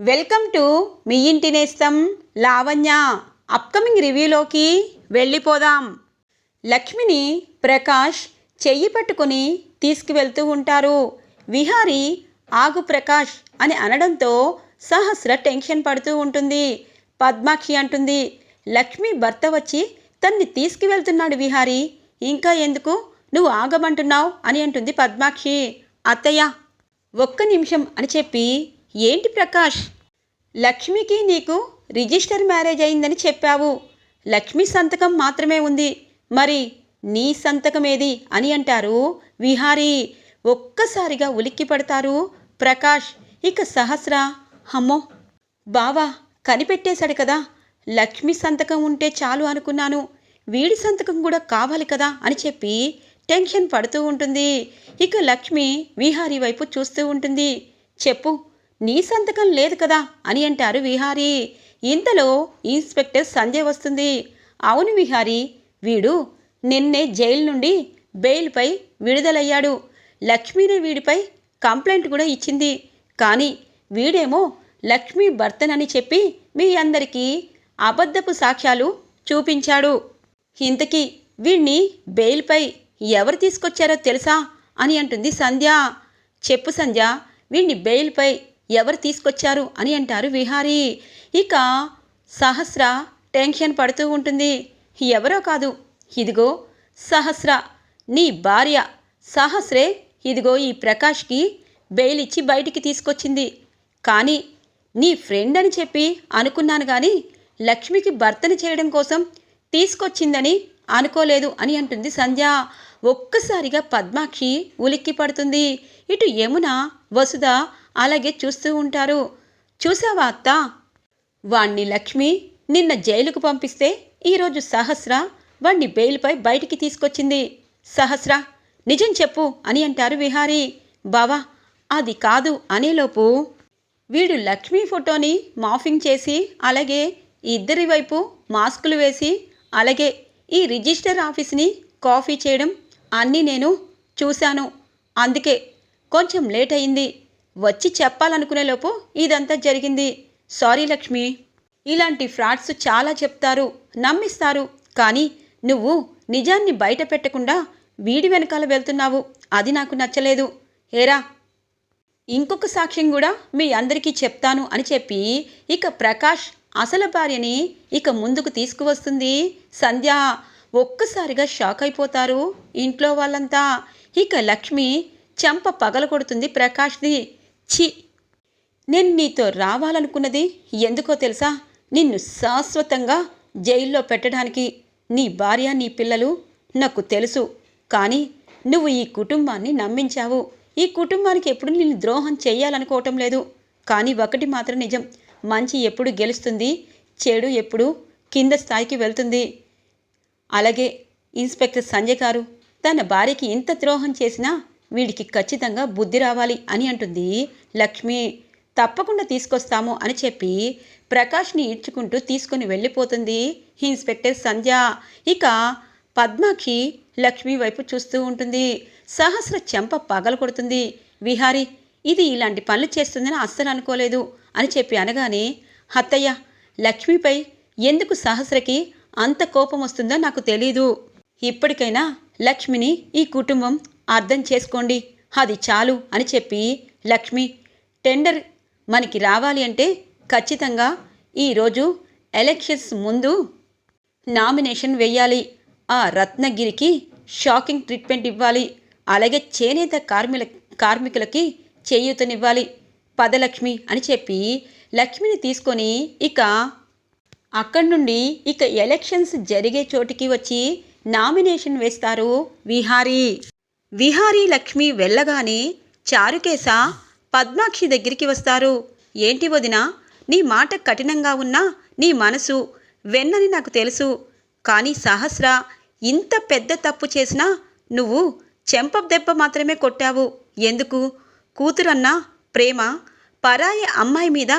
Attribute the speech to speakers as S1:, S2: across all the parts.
S1: Welcome to me ఇంటి నేస్తం Lavanya. Upcoming రివ్యూలోకి వెళ్ళిపోదాం. లక్ష్మిని ప్రకాష్ చెయ్యి పట్టుకుని తీసుకువెళ్తూ ఉంటారు. విహారి ఆగు ప్రకాష్ అని అనడంతో సహస్ర టెన్షన్ పడుతూ ఉంటుంది. పద్మాక్షి అంటుంది లక్ష్మి భర్త వచ్చి తన్ని తీసుకువెళ్తున్నాడు విహారి. ఇంకా ఎందుకు? నువ్వు ఆగమంటున్నావు అని అంటుంది పద్మాక్షి. అత్తయ్య ఒక్క నిమిషం అని చెప్పి ఏంటి ప్రకాష్? లక్ష్మికి నీకు రిజిస్టర్ మ్యారేజ్ అయిందని చెప్పావు. లక్ష్మి సంతకం మాత్రమే ఉంది. మరి నీ సంతకం ఏది అని అంటారు విహారీ. ఒక్కసారిగా ఉలిక్కి పడతారు ప్రకాష్. ఇక సహస్ర అమ్మో! బావా! కనిపెట్టేశాడు కదా! లక్ష్మి సంతకం ఉంటే చాలు అనుకున్నాను. వీడి సంతకం కూడా కావాలి కదా! అని చెప్పి టెన్షన్ పడుతూ ఉంటుంది. ఇక లక్ష్మి విహారీ వైపు చూస్తూ ఉంటుంది. చెప్పు! నీ సంతకం లేదు కదా అని అంటారు విహారీ. ఇంతలో ఇన్స్పెక్టర్ సంజయ్ వస్తుంది. అవును విహారీ వీడు నిన్నే జైలు నుండి బెయిల్పై విడుదలయ్యాడు. లక్ష్మీనే వీడిపై కంప్లైంట్ కూడా ఇచ్చింది. కానీ వీడేమో లక్ష్మీ భర్తనని చెప్పి మీ అందరికీ అబద్ధపు సాక్ష్యాలు చూపించాడు. ఇంతకీ వీణ్ణి బెయిల్పై ఎవరు తీసుకొచ్చారో తెలుసా అని అంటుంది సంధ్య. చెప్పు సంధ్య వీణ్ణి బెయిల్పై ఎవరు తీసుకొచ్చారు అని అంటారు విహారీ. ఇక సహస్ర టెన్షన్ పడుతూ ఉంటుంది. ఎవరో కాదు. ఇదిగో సహస్ర. నీ భార్య సహస్రే ఇదిగో ఈ ప్రకాష్కి బెయిల్ ఇచ్చి బయటికి తీసుకొచ్చింది. కానీ నీ ఫ్రెండ్ అని చెప్పి అనుకున్నాను కానీ లక్ష్మికి భర్తని చేయడం కోసం తీసుకొచ్చిందని అనుకోలేదు అని అంటుంది సంధ్య. ఒక్కసారిగా పద్మాక్షి ఉలిక్కి పడుతుంది. ఇటు యమున వసుధ అలాగే చూస్తూ ఉంటారు. చూసావా అత్త? వాణ్ణి లక్ష్మి నిన్న జైలుకు పంపిస్తే ఈరోజు సహస్ర వాణ్ణి బెయిల్పై బయటికి తీసుకొచ్చింది. సహస్ర నిజం చెప్పు అని అంటారు విహారీ. బావా అది కాదు అనేలోపు వీడు లక్ష్మీ ఫోటోని మాఫింగ్ చేసి అలాగే ఇద్దరి వైపు మాస్కులు వేసి అలాగే ఈ రిజిస్టర్ ఆఫీస్ని కాఫీ చేయడం అన్నీ నేను చూశాను. అందుకే కొంచెం లేట్ అయింది. వచ్చి చెప్పాలనుకునేలోపు ఇదంతా జరిగింది. సారీ లక్ష్మి. ఇలాంటి ఫ్రాడ్స్ చాలా చెప్తారు నమ్మిస్తారు కానీ నువ్వు నిజాన్ని బయట పెట్టకుండా వీడి వెనకాల వెళ్తున్నావు. అది నాకు నచ్చలేదు. ఏరా? ఇంకొక సాక్ష్యం కూడా మీ అందరికీ చెప్తాను అని చెప్పి ఇక ప్రకాష్ అసలు భార్యని ఇక ముందుకు తీసుకువస్తుంది. సంధ్య ఒక్కసారిగా షాక్ అయిపోతారు ఇంట్లో వాళ్ళంతా. ఇక లక్ష్మి చెంప పగల కొడుతుంది ప్రకాష్ది. ఛీ! నేను నీతో రావాలనుకున్నది ఎందుకో తెలుసా? నిన్ను శాశ్వతంగా జైల్లో పెట్టడానికి నీ భార్య నీ పిల్లలు నాకు తెలుసు. కానీ నువ్వు ఈ కుటుంబాన్ని నమ్మించావు. ఈ కుటుంబానికి ఎప్పుడు నిన్ను ద్రోహం చేయాలనుకోవటం లేదు. కానీ ఒకటి మాత్రం నిజం. మంచి ఎప్పుడు గెలుస్తుంది చెడు ఎప్పుడు కింద స్థాయికి వెళ్తుంది. అలాగే ఇన్స్పెక్టర్ సంజయ్ గారు తన భార్యకి ఇంత ద్రోహం చేసినా వీడికి ఖచ్చితంగా బుద్ధి రావాలి అని అంటుంది. లక్ష్మి తప్పకుండా తీసుకొస్తాము అని చెప్పి ప్రకాష్ని ఈడ్చుకుంటూ తీసుకొని వెళ్ళిపోతుంది. ఇన్స్పెక్టర్ సంధ్య. ఇక పద్మాక్షి లక్ష్మి వైపు చూస్తూ ఉంటుంది. సహస్ర చెంప పగల కొడుతుంది. విహారి ఇది ఇలాంటి పనులు చేస్తుందని అస్సలు అనుకోలేదు అని చెప్పి అనగానే అత్తయ్య లక్ష్మిపై ఎందుకు సహస్రకి అంత కోపం వస్తుందో నాకు తెలీదు. ఇప్పటికైనా లక్ష్మిని ఈ కుటుంబం అర్థం చేసుకోండి. అది చాలు అని చెప్పి లక్ష్మి టెండర్ మనకి రావాలి అంటే ఖచ్చితంగా ఈరోజు ఎలక్షన్స్ ముందు నామినేషన్ వేయాలి. ఆ రత్నగిరికి షాకింగ్ ట్రీట్మెంట్ ఇవ్వాలి. అలాగే చేనేత కార్మిల కార్మికులకి చేయూతనివ్వాలి. పదలక్ష్మి అని చెప్పి లక్ష్మిని తీసుకొని ఇక అక్కడి నుండి ఇక ఎలక్షన్స్ జరిగే చోటికి వచ్చి నామినేషన్ వేస్తారు విహారీ. విహారీ లక్ష్మి వెళ్ళగానే చారుకేశ పద్మాక్షి దగ్గరికి వస్తారు. ఏంటి వదిన నీ మాట కఠినంగా ఉన్నా నీ మనసు వెన్నని నాకు తెలుసు. కానీ సహస్ర ఇంత పెద్ద తప్పు చేసినా నువ్వు చెంప దెబ్బ మాత్రమే కొట్టావు. ఎందుకు? కూతురన్నా ప్రేమ పరాయి అమ్మాయి మీద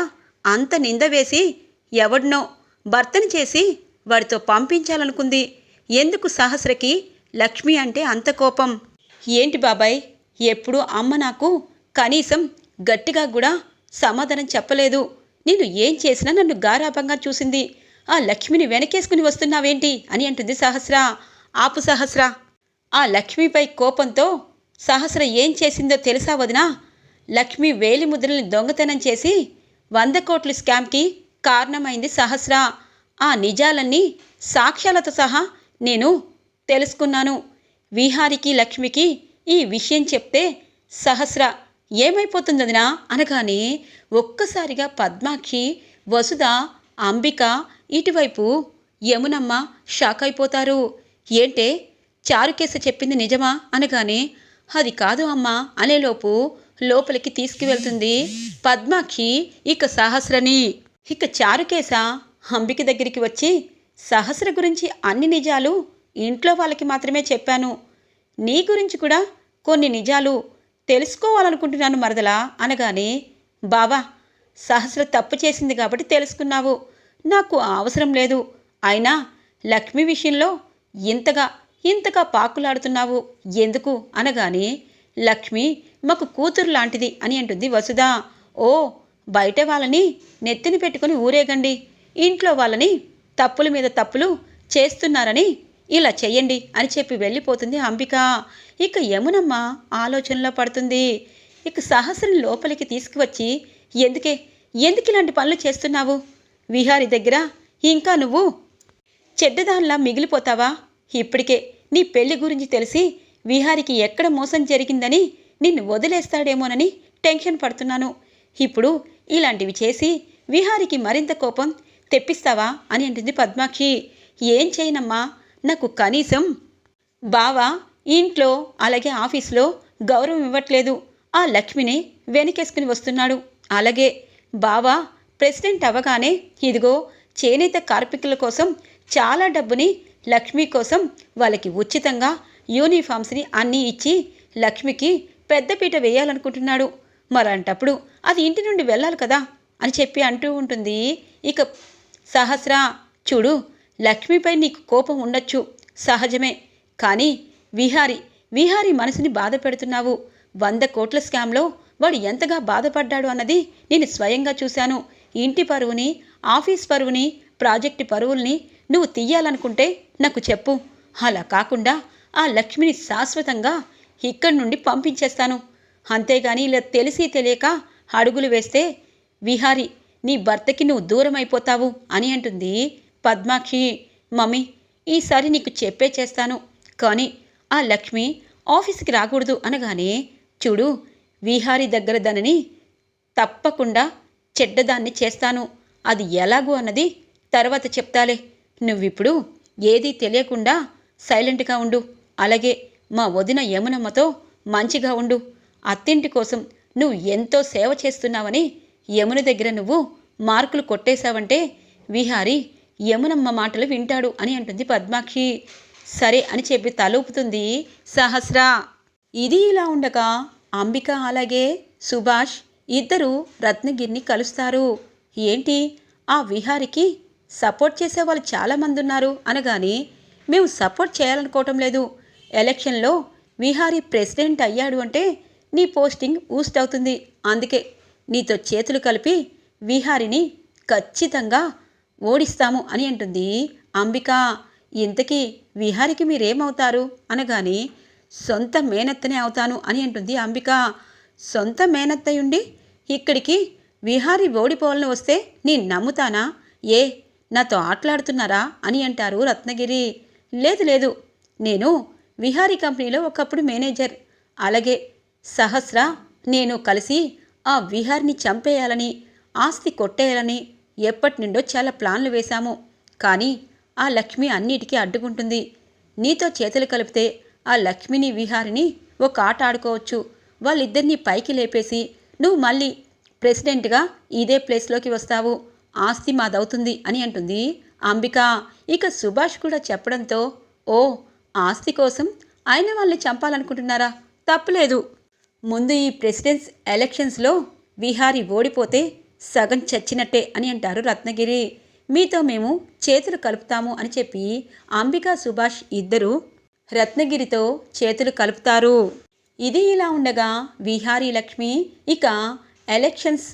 S1: అంత నింద వేసి ఎవడినో భర్తని చేసి వాడితో పంపించాలనుకుంది. ఎందుకు సహస్రకి లక్ష్మి అంటే అంత కోపం? ఏంటి బాబాయ్? ఎప్పుడు అమ్మ నాకు కనీసం గట్టిగా కూడా సమాధానం చెప్పలేదు. నేను ఏం చేసినా నన్ను గారాభంగా చూసింది. ఆ లక్ష్మిని వెనకేసుకుని వస్తున్నావేంటి? అని అంటుంది సహస్ర. ఆపు సహస్ర. ఆ లక్ష్మిపై కోపంతో సహస్ర ఏం చేసిందో తెలుసా వదినా? లక్ష్మి వేలి ముద్రల్ని దొంగతనం చేసి వంద కోట్ల స్కామ్కి కారణమైంది సహస్ర. ఆ నిజాలన్నీ సాక్ష్యాలతో సహా నేను తెలుసుకున్నాను. విహారికి లక్ష్మికి ఈ విషయం చెప్తే సహస్ర ఏమైపోతుందదినా? అనగానే ఒక్కసారిగా పద్మాక్షి వసుధ అంబిక ఇటువైపు యమునమ్మ షాక్ అయిపోతారు. ఏంటే? చారుకేస చెప్పింది నిజమా? అనగానే అది కాదు అమ్మా అనేలోపు లోపలికి తీసుకువెళ్తుంది పద్మాక్షి ఇక సహస్రని. ఇక చారుకేశ అంబిక దగ్గరికి వచ్చి సహస్ర గురించి అన్ని నిజాలు ఇంట్లో వాళ్ళకి మాత్రమే చెప్పాను. నీ గురించి కూడా కొన్ని నిజాలు తెలుసుకోవాలనుకుంటున్నాను మరదలా అనగానే బావా సహస్ర తప్పు చేసింది కాబట్టి తెలుసుకున్నావు. నాకు అవసరం లేదు. అయినా లక్ష్మి విషయంలో ఇంతగా ఇంతగా పాకులాడుతున్నావు. ఎందుకు? అనగానే లక్ష్మి మాకు కూతురు లాంటిది అని అంటుంది వసుధ. ఓ బయట వాళ్ళని నెత్తిని పెట్టుకుని ఊరేగండి. ఇంట్లో వాళ్ళని తప్పుల మీద తప్పులు చేస్తున్నారని ఇలా చెయ్యండి అని చెప్పి వెళ్ళిపోతుంది అంబిక. ఇక యమునమ్మ ఆలోచనలో పడుతుంది. ఇక సహస్రం లోపలికి తీసుకువచ్చి ఎందుకే? ఎందుకు ఇలాంటి పనులు చేస్తున్నావు? విహారి దగ్గర ఇంకా నువ్వు చెడ్డదానిలా మిగిలిపోతావా? ఇప్పటికే నీ పెళ్ళి గురించి తెలిసి విహారికి ఎక్కడ మోసం జరిగిందని నిన్ను వదిలేస్తాడేమోనని టెన్షన్ పడుతున్నాను. ఇప్పుడు ఇలాంటివి చేసి విహారికి మరింత కోపం తెప్పిస్తావా? అని అంటుంది పద్మాక్షి. ఏం చేయనమ్మా? నాకు కనీసం బావా ఇంట్లో అలాగే ఆఫీస్లో గౌరవం ఇవ్వట్లేదు. ఆ లక్ష్మిని వెనకేసుకుని వస్తున్నాడు. అలాగే బావా ప్రెసిడెంట్ అవ్వగానే ఇదిగో చేనేత కార్మికుల కోసం చాలా డబ్బుని లక్ష్మి కోసం వాళ్ళకి ఉచితంగా యూనిఫామ్స్ని అన్నీ ఇచ్చి లక్ష్మికి పెద్దపీట వేయాలనుకుంటున్నాడు. మరంటప్పుడు అది ఇంటి నుండి వెళ్ళాలి కదా అని చెప్పి అంటూ ఉంటుంది. ఇక సహస్ర చూడు లక్ష్మిపై నీకు కోపం ఉండొచ్చు. సహజమే. కానీ విహారి విహారి మనసుని బాధ పెడుతున్నావు. వంద కోట్ల స్కామ్లో వాడు ఎంతగా బాధపడ్డాడు అన్నది నేను స్వయంగా చూశాను. ఇంటి పరువుని ఆఫీస్ పరువుని ప్రాజెక్టు పరువుల్ని నువ్వు తీయాలనుకుంటే నాకు చెప్పు. అలా కాకుండా ఆ లక్ష్మిని శాశ్వతంగా ఇక్కడి నుండి పంపించేస్తాను. అంతేగాని ఇలా తెలిసి తెలియక అడుగులు వేస్తే విహారి నీ భర్తకి నువ్వు దూరం అయిపోతావు అని అంటుంది పద్మాక్షి మమ్మీ ఈసారి నీకు చెప్పే చేస్తాను. కానీ ఆ లక్ష్మి ఆఫీస్కి రాకూడదు అనగానే చూడు విహారి దగ్గర దానిని తప్పకుండా చెడ్డదాన్ని చేస్తాను. అది ఎలాగూ అన్నది తర్వాత చెప్తాలే. నువ్విప్పుడు ఏదీ తెలియకుండా సైలెంట్గా ఉండు. అలాగే మా వదిన యమునమ్మతో మంచిగా ఉండు. అత్తింటి కోసం నువ్వు ఎంతో సేవ చేస్తున్నావని యమున దగ్గర నువ్వు మార్కులు కొట్టేశావంటే విహారి యమునమ్మ మాటలు వింటాడు అని అంటుంది పద్మాక్షి. సరే అని చెప్పి తలూపుతుంది సహస్ర. ఇది ఇలా ఉండగా అంబిక అలాగే సుభాష్ ఇద్దరు రత్నగిరిని కలుస్తారు. ఏంటి? ఆ విహారికి సపోర్ట్ చేసే వాళ్ళు చాలామంది ఉన్నారు అనగానే మేము సపోర్ట్ చేయాలనుకోవటం లేదు. ఎలక్షన్లో విహారీ ప్రెసిడెంట్ అయ్యాడు అంటే నీ పోస్టింగ్ ఊస్ట్ అవుతుంది. అందుకే నీతో చేతులు కలిపి విహారిని ఖచ్చితంగా ఓడిస్తాము అని అంటుంది. అంబిక ఇంతకీ విహారికి మీరేమవుతారు? అనగానే సొంత మేనత్తనే అవుతాను అని అంటుంది అంబిక. సొంత మేనత్తయుండి ఇక్కడికి విహారి ఓడిపోవాలని వస్తే నేను నమ్ముతానా? ఏ నాతో ఆటలాడుతున్నారా? అని అంటారు రత్నగిరి. లేదు లేదు. నేను విహారీ కంపెనీలో ఒకప్పుడు మేనేజర్. అలాగే సహస్ర నేను కలిసి ఆ విహార్ని చంపేయాలని ఆస్తి కొట్టేయాలని ఎప్పటి నుండో చాలా ప్లాన్లు వేశాము. కానీ ఆ లక్ష్మి అన్నిటికీ అడ్డుకుంటుంది. నీతో చేతులు కలిపితే ఆ లక్ష్మిని విహారిని ఒక ఆట ఆడుకోవచ్చు. వాళ్ళిద్దరినీ పైకి లేపేసి నువ్వు మళ్ళీ ప్రెసిడెంట్గా ఇదే ప్లేస్లోకి వస్తావు. ఆస్తి మాదవుతుంది అని అంటుంది అంబిక. ఇక సుభాష్ కూడా చెప్పడంతో ఓ ఆస్తి కోసం ఆయన వాళ్ళని చంపాలనుకుంటున్నారా? తప్పులేదు. ముందు ఈ ప్రెసిడెన్స్ ఎలక్షన్స్లో విహారీ ఓడిపోతే సగం చచ్చినట్టే అని అంటారు రత్నగిరి. మీతో మేము చేతులు కలుపుతాము అని చెప్పి అంబికా సుభాష్ ఇద్దరు రత్నగిరితో చేతులు కలుపుతారు. ఇది ఇలా ఉండగా విహారీ లక్ష్మి ఇక ఎలక్షన్స్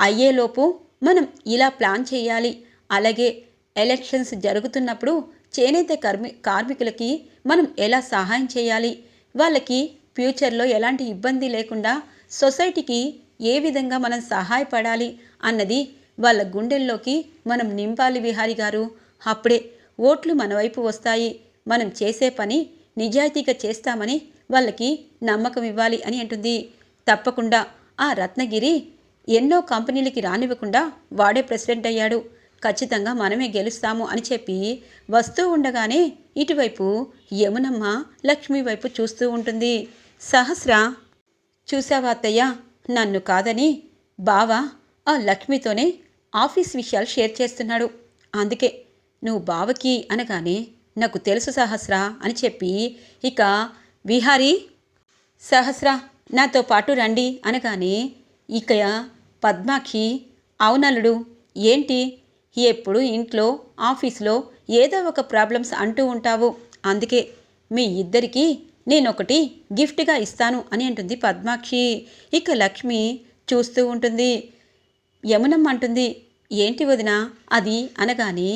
S1: అయ్యేలోపు మనం ఇలా ప్లాన్ చేయాలి. అలాగే ఎలక్షన్స్ జరుగుతున్నప్పుడు చేనేత కార్మి కార్మికులకి మనం ఎలా సహాయం చేయాలి? వాళ్ళకి ఫ్యూచర్లో ఎలాంటి ఇబ్బంది లేకుండా సొసైటీకి ఏ విధంగా మనం సహాయపడాలి అన్నది వాళ్ళ గుండెల్లోకి మనం నింపాలి విహారి గారు. అప్పుడే ఓట్లు మన వైపు వస్తాయి. మనం చేసే పని నిజాయితీగా చేస్తామని వాళ్ళకి నమ్మకం ఇవ్వాలి అని అంటుంది. తప్పకుండా ఆ రత్నగిరి ఎన్నో కంపెనీలకి రానివ్వకుండా వాడే ప్రెసిడెంట్ అయ్యాడు. ఖచ్చితంగా మనమే గెలుస్తాము అని చెప్పి వస్తూ ఉండగానే ఇటువైపు యమునమ్మ లక్ష్మి వైపు చూస్తూ ఉంటుంది. సహస్ర చూసావా అత్తయ్య? నన్ను కాదని బావ ఆ లక్ష్మితోనే ఆఫీస్ విషయాలు షేర్ చేస్తున్నాడు. అందుకే నువ్వు బావకి అనగానే నాకు తెలుసు సహస్ర అని చెప్పి ఇక విహారీ సహస్ర నాతో పాటు రండి అనగానే ఇక పద్మాక్షి అవునలుడు ఏంటి? ఎప్పుడు ఇంట్లో ఆఫీస్లో ఏదో ఒక ప్రాబ్లమ్స్ అంటూ ఉంటావు. అందుకే మీ ఇద్దరికీ నేనొకటి గిఫ్ట్గా ఇస్తాను అని అంటుంది పద్మాక్షి. ఇక లక్ష్మి చూస్తూ ఉంటుంది. యమునమ్మ అంటుంది ఏంటి వదిన? అది అనగానే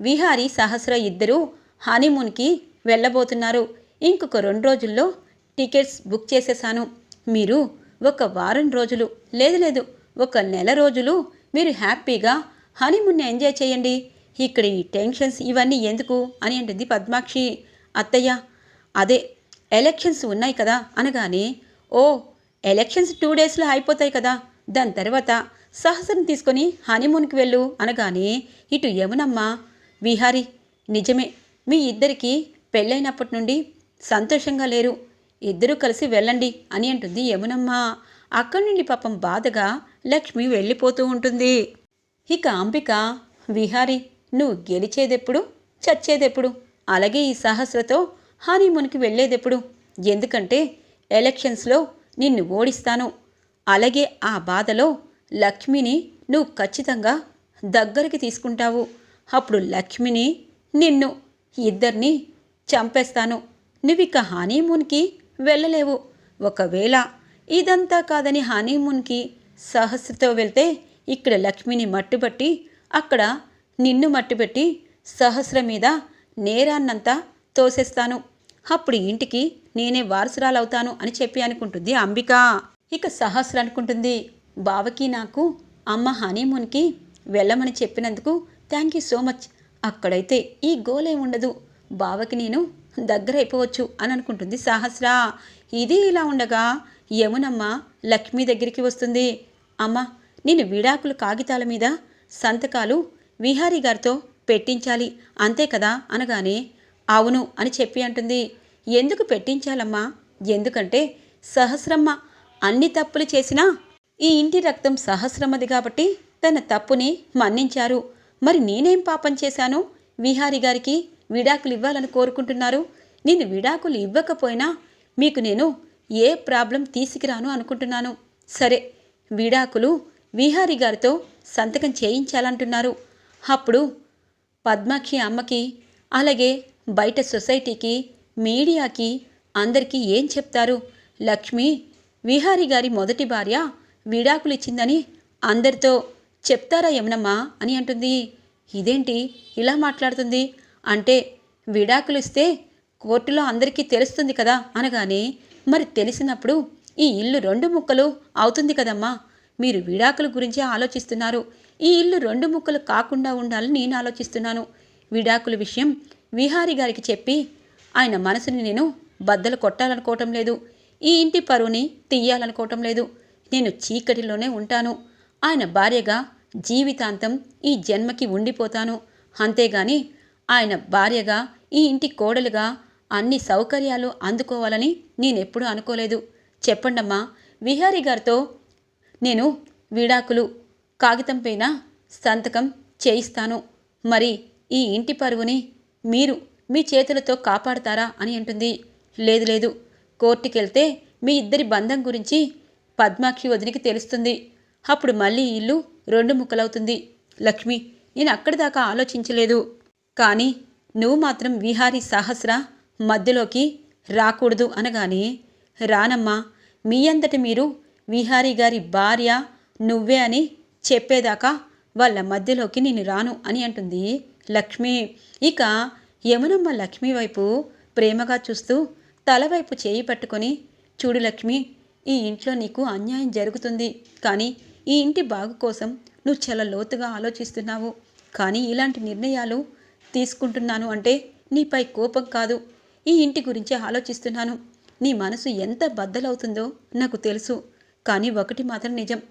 S1: విహారి సహస్ర ఇద్దరూ హనీమూన్కి వెళ్ళబోతున్నారు. ఇంకొక రెండు రోజుల్లో టికెట్స్ బుక్ చేసేసాను మీరు ఒక వారం రోజులు లేదు లేదు ఒక నెల రోజులు మీరు హ్యాపీగా హనీమూన్ని ఎంజాయ్ చేయండి. ఇక్కడ ఈ టెన్షన్స్ ఇవన్నీ ఎందుకు? అని అంటుంది పద్మాక్షి. అత్తయ్య అదే ఎలక్షన్స్ ఉన్నాయి కదా అనగానే ఓ ఎలక్షన్స్ టూ డేస్లో అయిపోతాయి కదా దాని తర్వాత సహస్రం తీసుకొని హనీమూన్కి వెళ్ళు అనగానే ఇటు యమునమ్మ విహారి నిజమే మీ ఇద్దరికి పెళ్ళైనప్పటి నుండి సంతోషంగా లేరు ఇద్దరూ కలిసి వెళ్ళండి అని అంటుంది యమునమ్మ. అక్కడి నుండి పాపం బాధగా లక్ష్మి వెళ్ళిపోతూ ఉంటుంది. ఇక అంబిక విహారి నువ్వు గెలిచేదెప్పుడు చచ్చేదెప్పుడు అలాగే ఈ సహస్రతో హనీమూన్కి వెళ్ళేదెప్పుడు? ఎందుకంటే ఎలక్షన్స్లో నిన్ను ఓడిస్తాను. అలాగే ఆ బాధలో లక్ష్మిని నువ్వు ఖచ్చితంగా దగ్గరికి తీసుకుంటావు. అప్పుడు లక్ష్మిని నిన్ను ఇద్దరిని చంపేస్తాను. నువ్విక హనీమూన్కి వెళ్ళలేవు. ఒకవేళ ఇదంతా కాదని హనీమూన్కి సహస్రతో వెళ్తే ఇక్కడ లక్ష్మిని మట్టుబట్టి అక్కడ నిన్ను మట్టుబెట్టి సహస్ర మీద నేరాన్నంతా తోసేస్తాను. అప్పుడు ఇంటికి నేనే వారసురాలవుతాను అని చెప్పి అనుకుంటుంది అంబిక. ఇక సహస్ర అనుకుంటుంది బావకి నాకు అమ్మ హనీమూన్కి వెళ్ళమని చెప్పినందుకు థ్యాంక్ యూ సో మచ్ అక్కడైతే ఈ గోలే ఉండదు. బావకి నేను దగ్గర అయిపోవచ్చు అని అనుకుంటుంది సహస్ర. ఇది ఇలా ఉండగా యమునమ్మ లక్ష్మి దగ్గరికి వస్తుంది. అమ్మ నేను విడాకుల కాగితాల మీద సంతకాలు విహారీ గారితో పెట్టించాలి. అంతే కదా? అనగానే అవును అని చెప్పి అంటుంది. ఎందుకు పెట్టించాలమ్మా? ఎందుకంటే సహస్రమ్మ అన్ని తప్పులు చేసినా ఈ ఇంటి రక్తం సహస్రమ్మది కాబట్టి తన తప్పుని మన్నించారు. మరి నేనేం పాపం చేశాను? విహారి గారికి విడాకులు ఇవ్వాలని కోరుకుంటున్నారు. నేను విడాకులు ఇవ్వకపోయినా మీకు నేను ఏ ప్రాబ్లం తీసుకురాను అనుకుంటున్నాను. సరే విడాకులు విహారి గారితో సంతకం చేయించాలంటున్నారు. అప్పుడు పద్మాక్షి అమ్మకి అలాగే బయట సొసైటీకి మీడియాకి అందరికీ ఏం చెప్తారు? లక్ష్మి విహారి గారి మొదటి భార్య విడాకులు ఇచ్చిందని అందరితో చెప్తారా యమునమ్మా అని అంటుంది. ఇదేంటి ఇలా మాట్లాడుతుంది? అంటే విడాకులు ఇస్తే కోర్టులో అందరికీ తెలుస్తుంది కదా అనగానే మరి తెలిసినప్పుడు ఈ ఇల్లు రెండు ముక్కలు అవుతుంది కదమ్మా? మీరు విడాకుల గురించి ఆలోచిస్తున్నారు. ఈ ఇల్లు రెండు ముక్కలు కాకుండా ఉండాలని నేను ఆలోచిస్తున్నాను. విడాకుల విషయం విహారి గారికి చెప్పి ఆయన మనసుని నేను బద్దలు కొట్టాలనుకోవటం లేదు. ఈ ఇంటి పరువుని తీయాలనుకోవటం లేదు. నేను చీకటిలోనే ఉంటాను. ఆయన భార్యగా జీవితాంతం ఈ జన్మకి ఉండిపోతాను. అంతేగాని ఆయన భార్యగా ఈ ఇంటి కోడలుగా అన్ని సౌకర్యాలు అందుకోవాలని నేనెప్పుడూ అనుకోలేదు. చెప్పండమ్మా విహారీ గారితో నేను విడాకులు కాగితం పైన సంతకం చేయిస్తాను. మరి ఈ ఇంటి పరువుని మీరు మీ చేతులతో కాపాడతారా అని అంటుంది. లేదు లేదు. కోర్టుకెళ్తే మీ ఇద్దరి బంధం గురించి పద్మాక్షి వదినికి తెలుస్తుంది. అప్పుడు మళ్ళీ ఇల్లు రెండు ముక్కలవుతుంది. లక్ష్మి నేను అక్కడి దాకా ఆలోచించలేదు. కానీ నువ్వు మాత్రం విహారీ సహస్ర మధ్యలోకి రాకూడదు అనగానే రానమ్మా మీ అంతటి మీరు విహారీ గారి భార్య నువ్వే అని చెప్పేదాకా వాళ్ళ మధ్యలోకి నేను రాను అని అంటుంది లక్ష్మి. ఇక యమునమ్మ లక్ష్మి వైపు ప్రేమగా చూస్తూ తల వైపు చేయి పట్టుకొని చూడు లక్ష్మి ఈ ఇంట్లో నీకు అన్యాయం జరుగుతుంది. కానీ ఈ ఇంటి బాగు కోసం నువ్వు చాలా లోతుగా ఆలోచిస్తున్నావు. కానీ ఇలాంటి నిర్ణయాలు తీసుకుంటున్నాను అంటే నీపై కోపం కాదు. ఈ ఇంటి గురించి ఆలోచిస్తున్నాను. నీ మనసు ఎంత బద్దలవుతుందో నాకు తెలుసు. కానీ ఒకటి మాత్రం నిజం.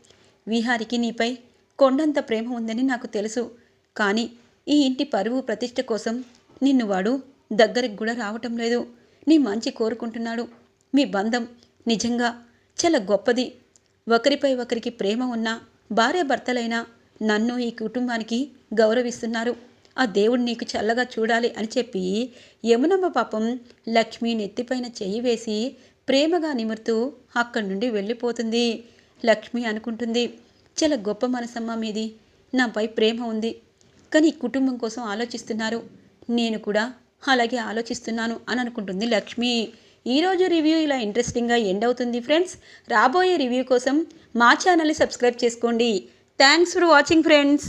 S1: విహారికి నీపై కొండంత ప్రేమ ఉందని నాకు తెలుసు. కానీ ఈ ఇంటి పరువు ప్రతిష్ట కోసం నిన్ను వాడు దగ్గరికి కూడా రావటం లేదు. నీ మంచి కోరుకుంటున్నాడు. మీ బంధం నిజంగా చాలా గొప్పది. ఒకరిపై ఒకరికి ప్రేమ ఉన్న భార్యాభర్తలైనా నన్ను ఈ కుటుంబానికి గౌరవిస్తున్నారు. ఆ దేవుడు నీకు చల్లగా చూడాలి అని చెప్పి యమునమ్మ పాపం లక్ష్మి నెత్తిపైన చెయ్యి వేసి ప్రేమగా నిమురుతూ అక్కడి నుండి వెళ్ళిపోతుంది. లక్ష్మి అనుకుంటుంది చాలా గొప్ప మనసమ్మ మీది. నాపై ప్రేమ ఉంది. కానీ కుటుంబం కోసం ఆలోచిస్తున్నారు. నేను కూడా అలాగే ఆలోచిస్తున్నాను అని అనుకుంటుంది లక్ష్మి. ఈరోజు రివ్యూ ఇలా ఇంట్రెస్టింగ్గా ఎండ్ అవుతుంది ఫ్రెండ్స్ రాబోయే రివ్యూ కోసం మా ఛానల్ని సబ్స్క్రైబ్ చేసుకోండి. Thanks for watching friends